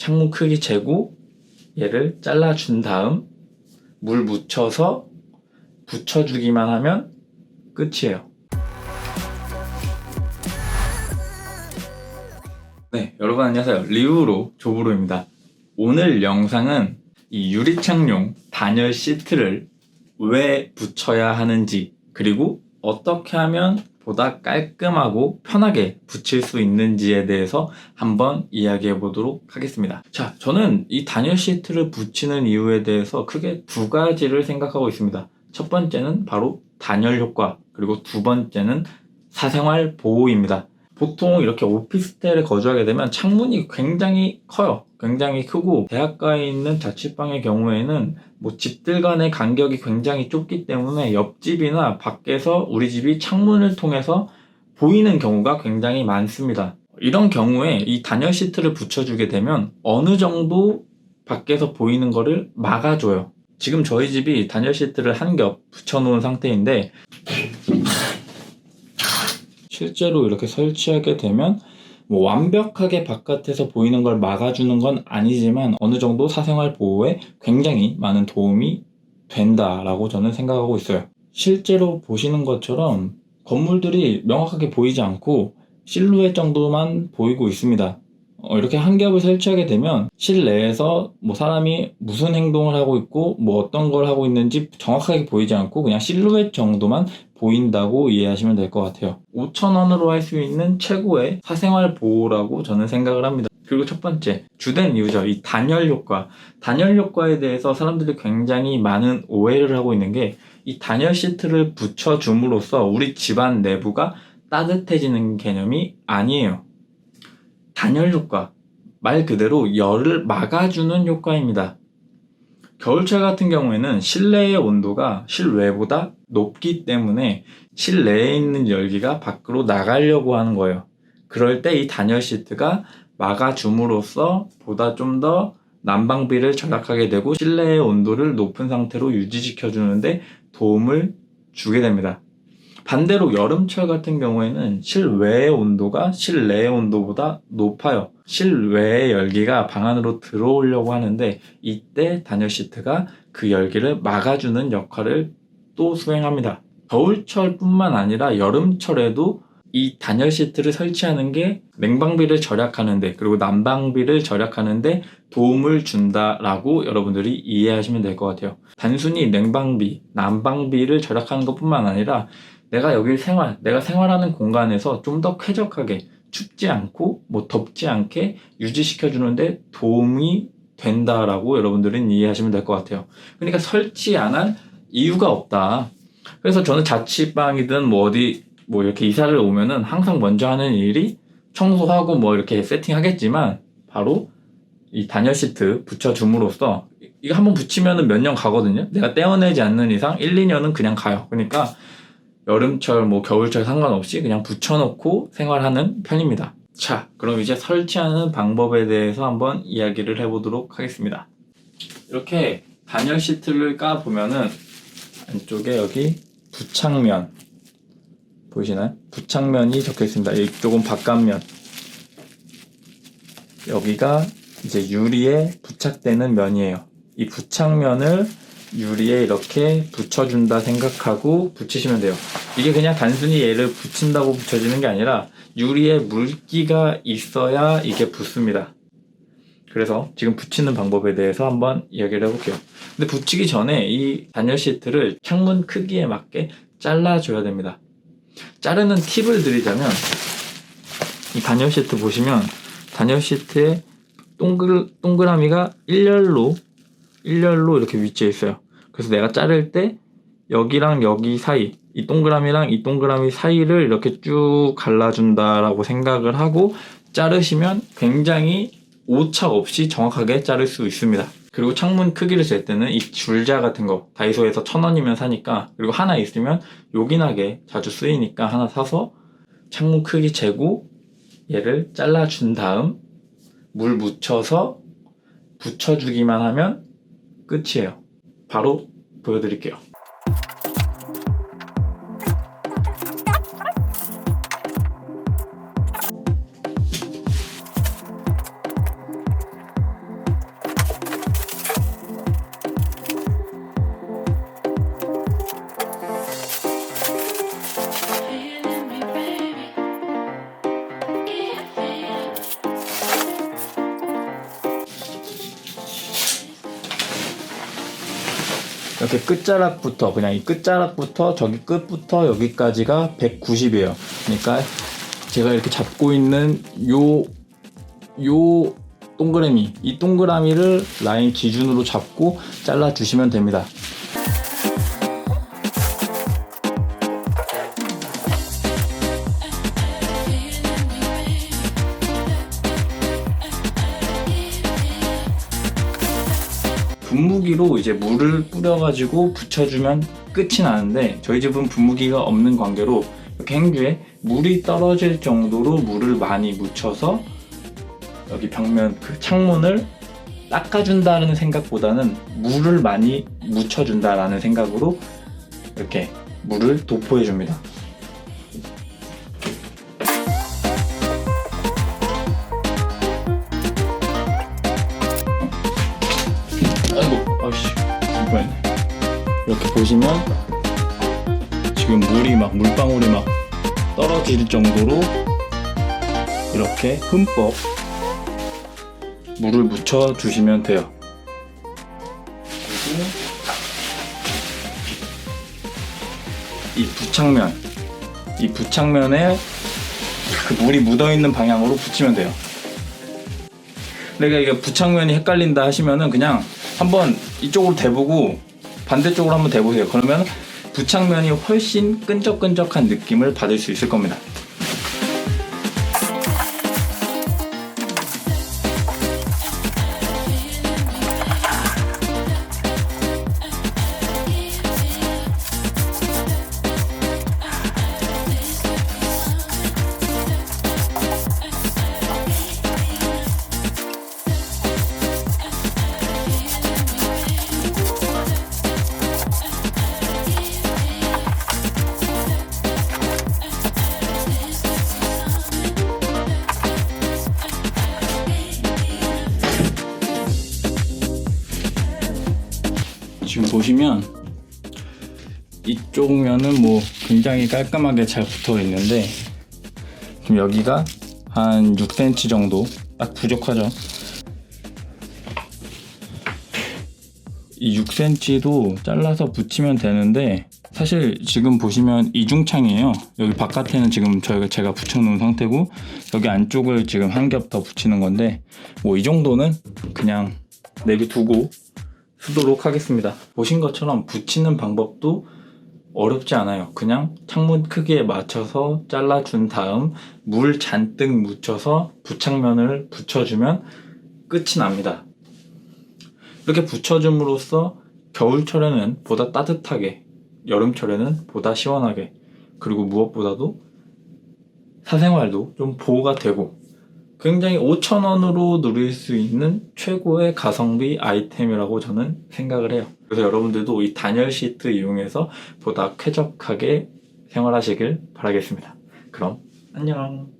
창문 크기 재고 얘를 잘라준 다음 물 묻혀서 붙여주기만 하면 끝이에요. 네, 여러분 안녕하세요. 리우로 조브로입니다. 오늘 영상은 이 유리창용 단열 시트를 왜 붙여야 하는지 그리고 어떻게 하면 보다 깔끔하고 편하게 붙일 수 있는지에 대해서 한번 이야기해 보도록 하겠습니다. 자, 저는 이 단열 시트를 붙이는 이유에 대해서 크게 두 가지를 생각하고 있습니다. 첫 번째는 바로 단열 효과, 그리고 두 번째는 사생활 보호입니다. 보통 이렇게 오피스텔에 거주하게 되면 창문이 굉장히 커요. 굉장히 크고 대학가에 있는 자취방의 경우에는 뭐 집들 간의 간격이 굉장히 좁기 때문에 옆집이나 밖에서 우리 집이 창문을 통해서 보이는 경우가 굉장히 많습니다. 이런 경우에 이 단열 시트를 붙여주게 되면 어느 정도 밖에서 보이는 거를 막아줘요. 지금 저희 집이 단열 시트를 한 겹 붙여놓은 상태인데 실제로 이렇게 설치하게 되면 뭐 완벽하게 바깥에서 보이는 걸 막아주는 건 아니지만 어느 정도 사생활 보호에 굉장히 많은 도움이 된다라고 저는 생각하고 있어요. 실제로 보시는 것처럼 건물들이 명확하게 보이지 않고 실루엣 정도만 보이고 있습니다. 어, 이렇게 한 겹을 설치하게 되면 실내에서 뭐 사람이 무슨 행동을 하고 있고 뭐 어떤 걸 하고 있는지 정확하게 보이지 않고 그냥 실루엣 정도만 보인다고 이해하시면 될 것 같아요. 5,000원으로 할 수 있는 최고의 사생활 보호라고 저는 생각을 합니다. 그리고 첫 번째, 주된 이유죠. 이 단열 효과. 단열 효과에 대해서 사람들이 굉장히 많은 오해를 하고 있는 게 이 단열 시트를 붙여줌으로써 우리 집안 내부가 따뜻해지는 개념이 아니에요. 단열 효과. 말 그대로 열을 막아주는 효과입니다. 겨울철 같은 경우에는 실내의 온도가 실외보다 높기 때문에 실내에 있는 열기가 밖으로 나가려고 하는 거예요. 그럴 때 이 단열 시트가 막아줌으로써 보다 좀 더 난방비를 절약하게 되고 실내의 온도를 높은 상태로 유지시켜 주는데 도움을 주게 됩니다. 반대로 여름철 같은 경우에는 실외의 온도가 실내의 온도보다 높아요. 실외의 열기가 방 안으로 들어오려고 하는데 이때 단열 시트가 그 열기를 막아주는 역할을 또 수행합니다. 겨울철뿐만 아니라 여름철에도 이 단열 시트를 설치하는 게 냉방비를 절약하는데 그리고 난방비를 절약하는데 도움을 준다라고 여러분들이 이해하시면 될 것 같아요. 단순히 냉방비, 난방비를 절약하는 것뿐만 아니라 내가 여기 생활, 내가 생활하는 공간에서 좀 더 쾌적하게 춥지 않고 뭐 덥지 않게 유지시켜 주는데 도움이 된다라고 여러분들은 이해하시면 될 것 같아요. 그러니까 설치 안할 이유가 없다. 그래서 저는 자취방이든 뭐 어디 뭐 이렇게 이사를 오면은 항상 먼저 하는 일이 청소하고 뭐 이렇게 세팅하겠지만 바로 이 단열 시트 붙여줌으로써 이거 한번 붙이면은 몇 년 가거든요. 내가 떼어내지 않는 이상 1, 2년은 그냥 가요. 그러니까 여름철 뭐 겨울철 상관없이 그냥 붙여놓고 생활하는 편입니다. 자, 그럼 이제 설치하는 방법에 대해서 한번 이야기를 해보도록 하겠습니다. 이렇게 단열 시트를 까 보면은 안쪽에 여기 부착면 보이시나요? 부착면이 적혀 있습니다. 이쪽은 바깥면. 여기가 이제 유리에 부착되는 면이에요. 이 부착면을 유리에 이렇게 붙여준다 생각하고 붙이시면 돼요. 이게 그냥 단순히 얘를 붙인다고 붙여지는 게 아니라 유리에 물기가 있어야 이게 붙습니다. 그래서 지금 붙이는 방법에 대해서 한번 이야기를 해볼게요. 근데 붙이기 전에 이 단열 시트를 창문 크기에 맞게 잘라줘야 됩니다. 자르는 팁을 드리자면 이 단열 시트 보시면 단열 시트에 동글, 동그라미가 일렬로 일렬로 이렇게 위치해 있어요. 그래서 내가 자를 때 여기랑 여기 사이 이 동그라미랑 이 동그라미 사이를 이렇게 쭉 갈라준다라고 생각을 하고 자르시면 굉장히 오차 없이 정확하게 자를 수 있습니다. 그리고 창문 크기를 잴 때는 이 줄자 같은 거 다이소에서 천 원이면 사니까 그리고 하나 있으면 요긴하게 자주 쓰이니까 하나 사서 창문 크기 재고 얘를 잘라준 다음 물 묻혀서 붙여주기만 하면 끝이에요. 바로 보여드릴게요. 이렇게 끝자락부터 그냥 이 끝자락부터 저기 끝부터 여기까지가 190이에요. 그러니까 제가 이렇게 잡고 있는 요 요 동그라미 이 동그라미를 라인 기준으로 잡고 잘라 주시면 됩니다. 분무기로 이제 물을 뿌려가지고 붙여주면 끝이 나는데 저희 집은 분무기가 없는 관계로 이렇게 행주에 물이 떨어질 정도로 물을 많이 묻혀서 여기 벽면 그 창문을 닦아준다는 생각보다는 물을 많이 묻혀준다라는 생각으로 이렇게 물을 도포해 줍니다. 이번에 이렇게 보시면 지금 물이 막 물방울이 막 떨어질 정도로 이렇게 흠뻑 물을 묻혀 주시면 돼요. 그리고 이 부착면, 이 부착면에 그 물이 묻어 있는 방향으로 붙이면 돼요. 내가 이게 부착면이 헷갈린다 하시면은 그냥 한번 이쪽으로 대보고 반대쪽으로 한번 대보세요. 그러면 부착면이 훨씬 끈적끈적한 느낌을 받을 수 있을 겁니다. 보시면 이쪽 면은 뭐 굉장히 깔끔하게 잘 붙어 있는데 지금 여기가 한 6cm 정도 딱 부족하죠. 이 6cm도 잘라서 붙이면 되는데 사실 지금 보시면 이중창이에요. 여기 바깥에는 지금 저희가 제가 붙여놓은 상태고 여기 안쪽을 지금 한 겹 더 붙이는 건데 뭐 이 정도는 그냥 내비두고 쓰도록 하겠습니다. 보신 것처럼 붙이는 방법도 어렵지 않아요. 그냥 창문 크기에 맞춰서 잘라준 다음 물 잔뜩 묻혀서 부착면을 붙여주면 끝이 납니다. 이렇게 붙여줌으로써 겨울철에는 보다 따뜻하게, 여름철에는 보다 시원하게, 그리고 무엇보다도 사생활도 좀 보호가 되고 굉장히 5,000원으로 누릴 수 있는 최고의 가성비 아이템이라고 저는 생각을 해요. 그래서 여러분들도 이 단열 시트 이용해서 보다 쾌적하게 생활하시길 바라겠습니다. 그럼 안녕.